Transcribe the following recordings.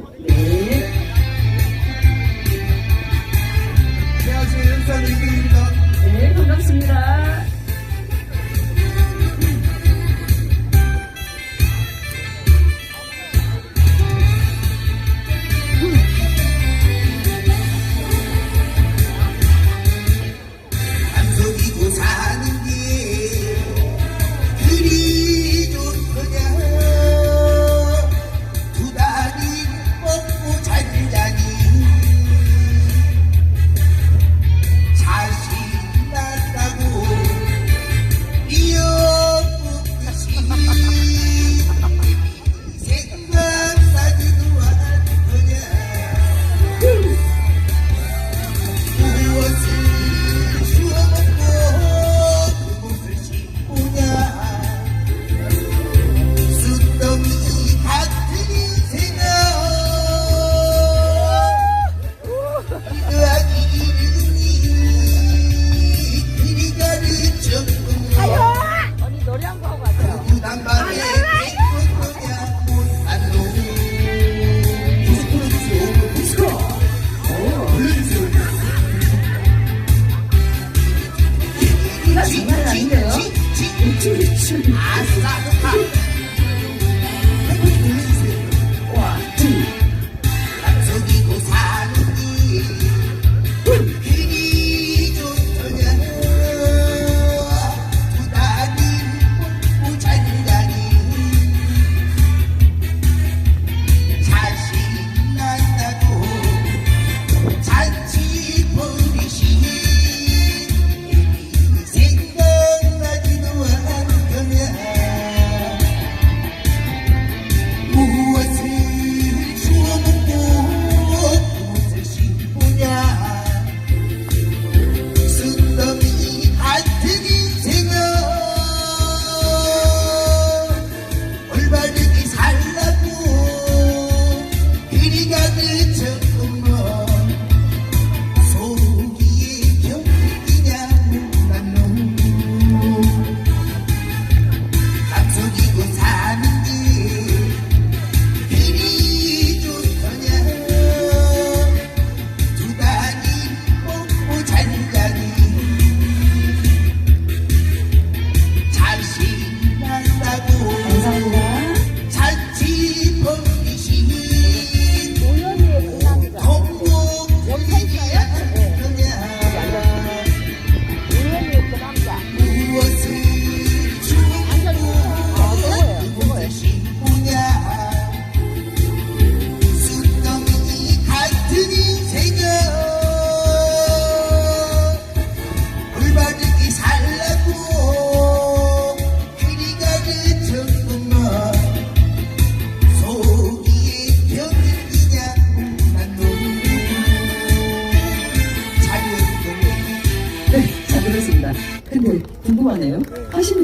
네, 네, 반갑습니다.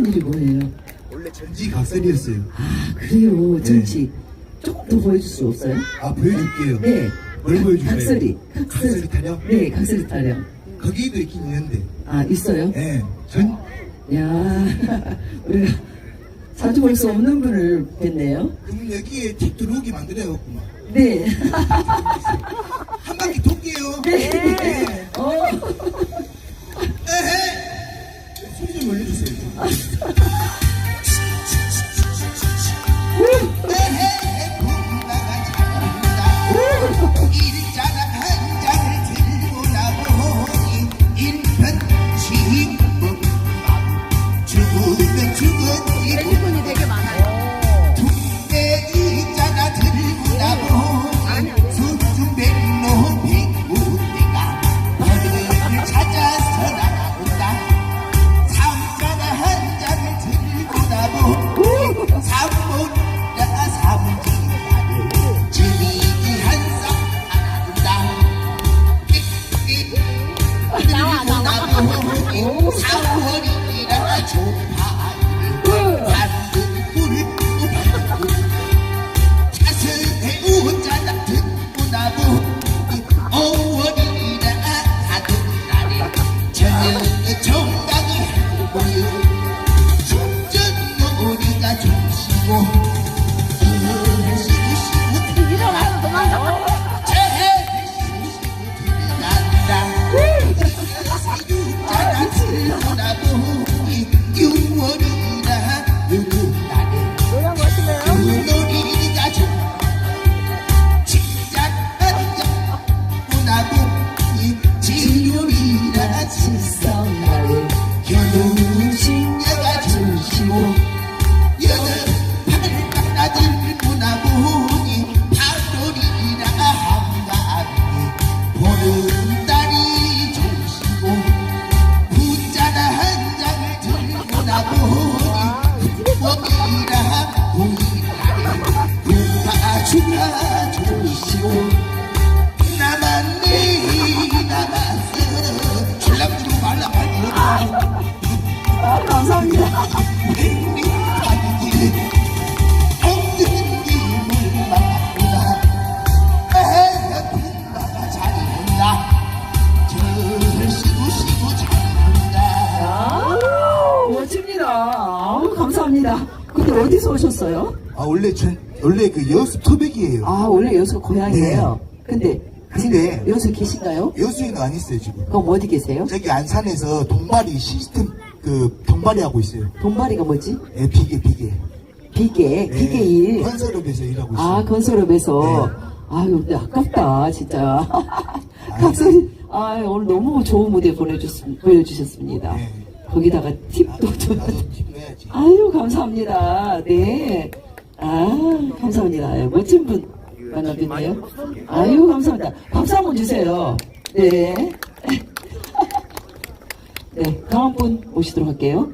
일이 뭐예요? 원래 전지각선이었어요. 아 그래요 네. 정치 조금 더 보여줄 수 없어요? 아 보여줄게요. 네. 뭘 네, 보여줄까요? 각설이 각설이 타령? 네 각설이 타령 거기도 있긴 있는데. 아 있어요? 네. 예. 전 야 우리가 자주 볼 수 없는 분을 뵀네요 그럼 여기에 팁 들어오게 만들어야겠구만. 네. 한 바퀴 돌게요. 네. 어. 좀 올려주세요. 인자랑 한 장을 들고 나보니 인편 지인 오셨어요? 아 원래 전 원래 그 여수 토백이에요. 아, 원래 여수 고향이에요. 근데, 근데 여수 계신가요? 여수에는 안 있어요 지금. 그럼 어디 계세요? 저기 안산에서 동발이 시스템 그 동발이 하고 있어요. 돈바리가 뭐지? 예, 비계 비계. 비계, 예, 비계 일. 건설업에서 일하고 있어요. 아, 건설업에서. 네. 아유, 근데 아깝다, 진짜. 각설이, 아 오늘 너무 좋은 무대 보내주셨, 보여주셨습니다. 네. 거기다가 팁도 팀 해야지. 아유, 감사합니다. 네. 아, 감사합니다. 예, 멋진 분 만나뵙네요. 아유, 감사합니다. 박수 한번 주세요. 네. 네, 다음 분 모시도록 할게요.